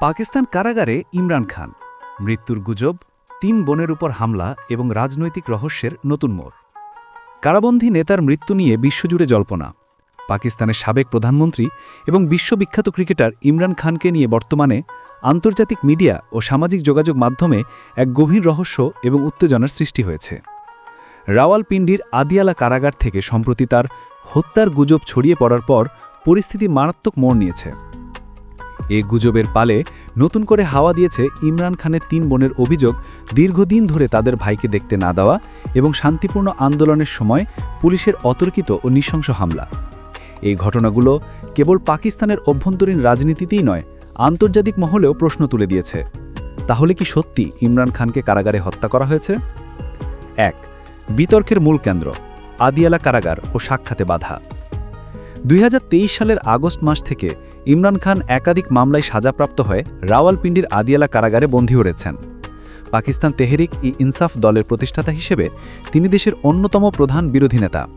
পাকিস্তান কারাগারে ইমরান খান। মৃত্যুর গুজব, তিন বোনের উপর হামলা এবং রাজনৈতিক রহস্যের নতুন মোড়। কারাবন্ধী নেতার মৃত্যু নিয়ে বিশ্বজুড়ে জল্পনা। পাকিস্তানের সাবেক প্রধানমন্ত্রী এবং বিশ্ববিখ্যাত ক্রিকেটার ইমরান খানকে নিয়ে বর্তমানে আন্তর্জাতিক মিডিয়া ও সামাজিক যোগাযোগ মাধ্যমে এক গভীর রহস্য এবং উত্তেজনার সৃষ্টি হয়েছে। রাওয়ালপিন্ডির আদিয়ালা কারাগার থেকে সম্প্রতি তার হত্যার গুজব ছড়িয়ে পড়ার পর পরিস্থিতি মারাত্মক মোড় নিয়েছে। এ গুজবের পালে নতুন করে হাওয়া দিয়েছে ইমরান খানের তিন বোনের অভিযোগ দীর্ঘদিন ধরে তাদের ভাইকে দেখতে না দেওয়া এবং শান্তিপূর্ণ আন্দোলনের সময় পুলিশের অতর্কিত ও নৃশংস হামলা। এই ঘটনাগুলো কেবল পাকিস্তানের অভ্যন্তরীণ রাজনীতিতেই নয়, আন্তর্জাতিক মহলেও প্রশ্ন তুলে দিয়েছে। তাহলে কি সত্যি ইমরান খানকে কারাগারে হত্যা করা হয়েছে? এক, বিতর্কের মূল কেন্দ্র, আদিয়ালা কারাগার ও সাক্ষাতে বাধা। দুই হাজার তেইশ সালের আগস্ট মাস থেকে ইমরান খান একাধিক মামলায় সাজাপ্রাপ্ত হয়ে রাওয়ালপিন্ডির আদিয়ালা কারাগারে বন্দী হয়েছেন। পাকিস্তান তেহরিক ই ইনসাফ দলের প্রতিষ্ঠাতা হিসেবে তিনি দেশের অন্যতম প্রধান বিরোধী নেতা।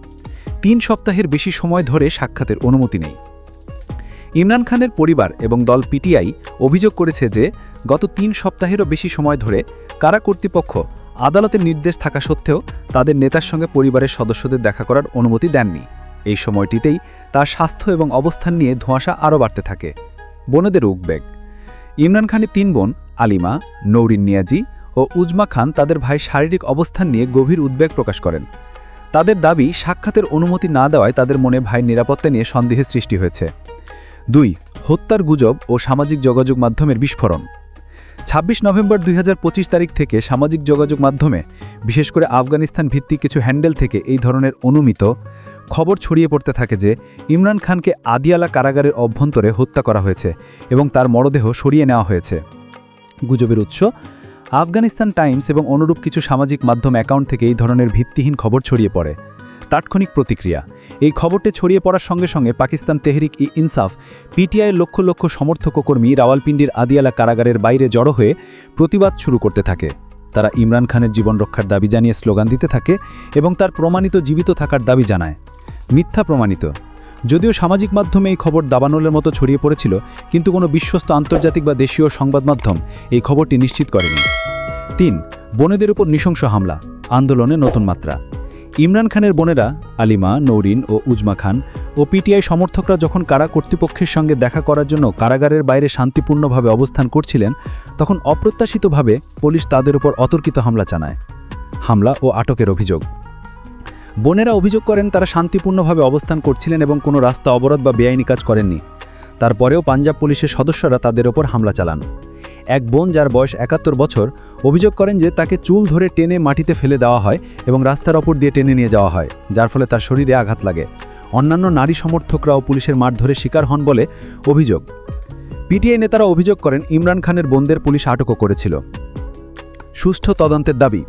তিন সপ্তাহের বেশি সময় ধরে সাক্ষাতের অনুমতি নেই। ইমরান খানের পরিবার এবং দল পিটিআই অভিযোগ করেছে যে, গত তিন সপ্তাহেরও বেশি সময় ধরে কারা কর্তৃপক্ষ আদালতের নির্দেশ থাকা সত্ত্বেও তাদের নেতার সঙ্গে পরিবারের সদস্যদের দেখা করার অনুমতি দেননি। এই সময়টিতেই তার স্বাস্থ্য এবং অবস্থান নিয়ে ধোঁয়াশা আরও বাড়তে থাকে। বোনেদের উদ্বেগ ইমরান খানের তিন বোন, আলিমা, নৌরিন নিয়াজি ও উজমা খান তাদের ভাইয়ের শারীরিক অবস্থান নিয়ে গভীর উদ্বেগ প্রকাশ করেন। তাদের দাবি, সাক্ষাতের অনুমতি না দেওয়ায় তাদের মনে ভাইয়ের নিরাপত্তা নিয়ে সন্দেহের সৃষ্টি হয়েছে। দুই, হত্যার গুজব ও সামাজিক যোগাযোগ মাধ্যমের বিস্ফোরণ। ২৬ নভেম্বর দুই হাজার পঁচিশ তারিখ থেকে সামাজিক যোগাযোগ মাধ্যমে, বিশেষ করে আফগানিস্তান ভিত্তিক কিছু হ্যান্ডেল থেকে এই ধরনের অনুমিত খবর ছড়িয়ে পড়তে থাকে যে, ইমরান খানকে আদিয়ালা কারাগারের অভ্যন্তরে হত্যা করা হয়েছে এবং তার মরদেহ সরিয়ে নেওয়া হয়েছে। গুজবের উৎস, আফগানিস্তান টাইমস এবং অনুরূপ কিছু সামাজিক মাধ্যম অ্যাকাউন্ট থেকে এই ধরনের ভিত্তিহীন খবর ছড়িয়ে পড়ে। তাৎক্ষণিক প্রতিক্রিয়া। এই খবরটি ছড়িয়ে পড়ার সঙ্গে সঙ্গে পাকিস্তান তেহরিক ই ইনসাফ পিটিআইয়ের লক্ষ লক্ষ সমর্থক কর্মী রাওয়ালপিন্ডির আদিয়ালা কারাগারের বাইরে জড়ো হয়ে প্রতিবাদ শুরু করতে থাকে। তারা ইমরান খানের জীবন রক্ষার দাবি জানিয়ে স্লোগান দিতে থাকে এবং তার প্রমাণিত জীবিত থাকার দাবি জানায়। মিথ্যা প্রমাণিত। যদিও সামাজিক মাধ্যমে এই খবর দাবানলের মতো ছড়িয়ে পড়েছিল, কিন্তু কোনো বিশ্বস্ত আন্তর্জাতিক বা দেশীয় সংবাদ মাধ্যম এই খবরটি নিশ্চিত করেনি। তিন, বনেদের উপর নৃশংস হামলা। আন্দোলনে নতুন মাত্রা। ইমরান খানের বোনেরা আলিমা, নৌরিন ও উজমা খান ও পিটিআই সমর্থকরা যখন কারা কর্তৃপক্ষের সঙ্গে দেখা করার জন্য কারাগারের বাইরে শান্তিপূর্ণভাবে অবস্থান করছিলেন, তখন অপ্রত্যাশিতভাবে পুলিশ তাদের উপর অতর্কিত হামলা চালায়। হামলা ও আটকের অভিযোগ। বোনেরা অভিযোগ করেন, তারা শান্তিপূর্ণভাবে অবস্থান করছিলেন এবং কোনো রাস্তা অবরোধ বা বেআইনি কাজ করেননি। তারপরেও পাঞ্জাব পুলিশের সদস্যরা তাদের ওপর হামলা চালান। এক বোন যার বয়স একাত্তর বছর অভিযোগ করেন যে তাকে চুল ধরে টেনে মাটিতে ফেলে দেওয়া হয় এবং রাস্তার ওপর দিয়ে টেনে নিয়ে যাওয়া হয়, যার ফলে তার শরীরে আঘাত লাগে। অন্যান্য নারী সমর্থকরাও পুলিশের মারধরে শিকার হন বলে অভিযোগ। পিটিআই নেতারা অভিযোগ করেন, ইমরান খানের বোনদের পুলিশ আটকও করেছিল। সুষ্ঠু তদন্তের দাবি,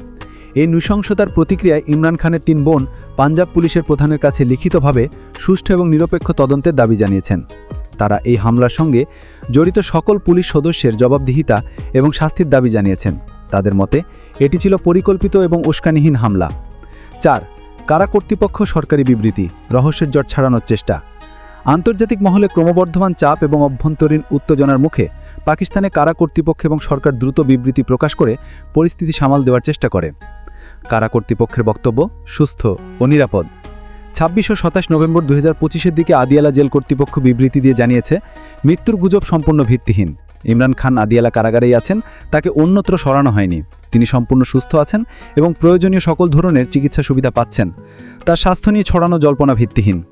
এই নৃশংসতার প্রতিক্রিয়ায় ইমরান খানের তিন বোন পাঞ্জাব পুলিশের প্রধানের কাছে লিখিতভাবে সুষ্ঠু এবং নিরপেক্ষ তদন্তের দাবি জানিয়েছেন। তারা এই হামলার সঙ্গে জড়িত সকল পুলিশ সদস্যের জবাবদিহিতা এবং শাস্তির দাবি জানিয়েছেন। তাদের মতে, এটি ছিল পরিকল্পিত এবং উস্কানিহীন হামলা। চার, কারা কর্তৃপক্ষ সরকারি বিবৃতি, রহস্যের জট ছাড়ানোর চেষ্টা? আন্তর্জাতিক মহলে ক্রমবর্ধমান চাপ এবং অভ্যন্তরীণ উত্তেজনার মুখে পাকিস্তানে কারা কর্তৃপক্ষ এবং সরকার দ্রুত বিবৃতি প্রকাশ করে পরিস্থিতি সামাল দেওয়ার চেষ্টা করে? কারা কর্তৃপক্ষের বক্তব্য, সুস্থ ও নিরাপদ? ছাব্বিশ ও সাতাশ নভেম্বর দু হাজার দিকে আদিয়ালা জেল কর্তৃপক্ষ বিবৃতি দিয়ে জানিয়েছে, মৃত্যুর গুজব সম্পূর্ণ ভিত্তিহীন। ইমরান খান আদিয়ালা কারাগারেই আছেন, তাকে অন্যত্র সরানো হয়নি। তিনি সম্পূর্ণ সুস্থ আছেন এবং প্রয়োজনীয় সকল ধরনের চিকিৎসা সুবিধা পাচ্ছেন। তার স্বাস্থ্য নিয়ে ছড়ানো জল্পনা ভিত্তিহীন।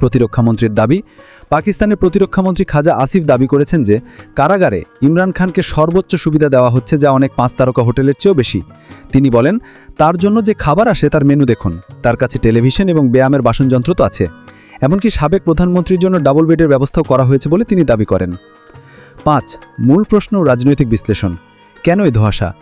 প্রতিরক্ষামন্ত্রীর দাবি, পাকিস্তানের প্রতিরক্ষামন্ত্রী খাজা আসিফ দাবি করেছেন যে, কারাগারে ইমরান খানকে সর্বোচ্চ সুবিধা দেওয়া হচ্ছে যা অনেক পাঁচ তারকা হোটেলের চেয়েও বেশি। তিনি বলেন, তার জন্য যে খাবার আসে তার মেনু দেখুন। তার কাছে টেলিভিশন এবং ব্যায়ামের বাসনযন্ত্র তো আছে। এমনকি সাবেক প্রধানমন্ত্রীর জন্য ডাবল বেডের ব্যবস্থাও করা হয়েছে বলে তিনি দাবি করেন। পাঁচ, মূল প্রশ্ন রাজনৈতিক বিশ্লেষণ। কেন এই ধোয়াশা?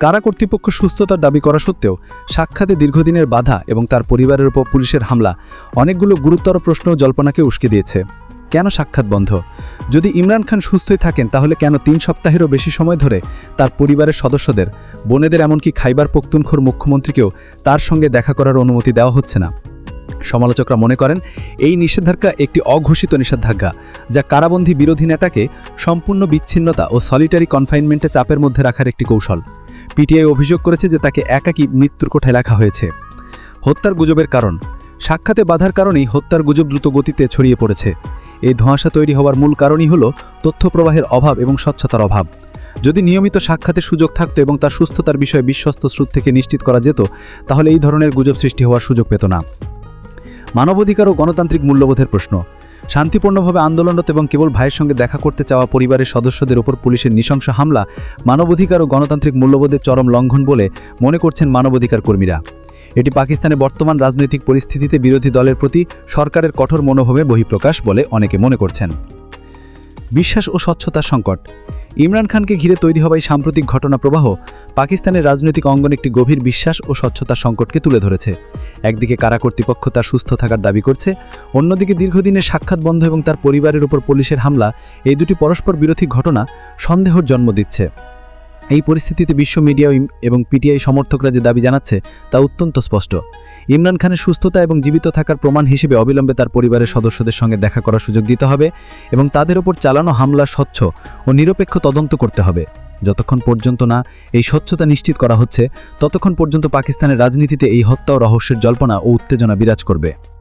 কারা কর্তৃপক্ষ সুস্থতার দাবি করা সত্ত্বেও সাক্ষাতে দীর্ঘদিনের বাধা এবং তার পরিবারের উপর পুলিশের হামলা অনেকগুলো গুরুতর প্রশ্ন জল্পনাকে উস্কে দিয়েছে। কেন সাক্ষাৎ বন্ধ? যদি ইমরান খান সুস্থই থাকেন, তাহলে কেন তিন সপ্তাহেরও বেশি সময় ধরে তার পরিবারের সদস্যদের, বোনেদের এমনকি খাইবার পক্তুনখোর মুখ্যমন্ত্রীকেও তার সঙ্গে দেখা করার অনুমতি দেওয়া হচ্ছে না? সমালোচকরা মনে করেন, এই নিষেধাজ্ঞা একটি অঘোষিত নিষেধাজ্ঞা, যা কারাবন্দী বিরোধী নেতাকে সম্পূর্ণ বিচ্ছিন্নতা ও সলিটারি কনফাইনমেন্টে চাপের মধ্যে রাখার একটি কৌশল। পিটিআই অভিযোগ করেছে যে তাকে একাকী মৃত্যুর কোঠায় রাখা হয়েছে। হত্যার গুজবের কারণ, সাক্ষাতে বাধার কারণেই হত্যার গুজব দ্রুত গতিতে ছড়িয়ে পড়েছে। এই ধোঁয়াশা তৈরি হওয়ার মূল কারণই হল তথ্য প্রবাহের অভাব এবং স্বচ্ছতার অভাব। যদি নিয়মিত সাক্ষাতের সুযোগ থাকতো এবং তার সুস্থতার বিষয়ে বিশ্বস্ত স্রোত থেকে নিশ্চিত করা যেত, তাহলে এই ধরনের গুজব সৃষ্টি হওয়ার সুযোগ পেত না। মানবাধিকার ও গণতান্ত্রিক মূল্যবোধের প্রশ্ন। শান্তিপূর্ণভাবে আন্দোলনরত এবং কেবল ভাইয়ের সঙ্গে দেখা করতে চাওয়া পরিবারের সদস্যদের ওপর পুলিশের নৃশংস হামলা মানবাধিকার ও গণতান্ত্রিক মূল্যবোধের চরম লঙ্ঘন বলে মনে করছেন মানবাধিকার কর্মীরা। এটি পাকিস্তানের বর্তমান রাজনৈতিক পরিস্থিতিতে বিরোধী দলের প্রতি সরকারের কঠোর মনোভাবে বহিঃপ্রকাশ বলে অনেকে মনে করছেন। বিশ্বাস ও স্বচ্ছতার সংকট। ইমরান খানকে ঘিরে তৈরি হওয়া এই সাম্প্রতিক ঘটনা প্রবাহ পাকিস্তানের রাজনৈতিক অঙ্গনে একটি গভীর বিশ্বাস ও স্বচ্ছতা সংকটকে তুলে ধরেছে। একদিকে কারা কর্তৃপক্ষ তার সুস্থ থাকার দাবি করছে, অন্যদিকে দীর্ঘদিনের সাক্ষাৎ বন্ধ এবং তার পরিবারের উপর পুলিশের হামলা, এই দুটি পরস্পর বিরোধী ঘটনা সন্দেহর জন্ম দিচ্ছে। এই পরিস্থিতিতে বিশ্ব মিডিয়া এবং পিটিআই সমর্থকরা যে দাবি জানাচ্ছে, তা অত্যন্ত স্পষ্ট। ইমরান খানের সুস্থতা এবং জীবিত থাকার প্রমাণ হিসেবে অবিলম্বে তার পরিবারের সদস্যদের সঙ্গে দেখা করার সুযোগ দিতে হবে এবং তাদের ওপর চালানো হামলা স্বচ্ছ ও নিরপেক্ষ তদন্ত করতে হবে। যতক্ষণ পর্যন্ত না এই স্বচ্ছতা নিশ্চিত করা হচ্ছে, ততক্ষণ পর্যন্ত পাকিস্তানের রাজনীতিতে এই হত্যা ও রহস্যের জল্পনা ও উত্তেজনা বিরাজ করবে।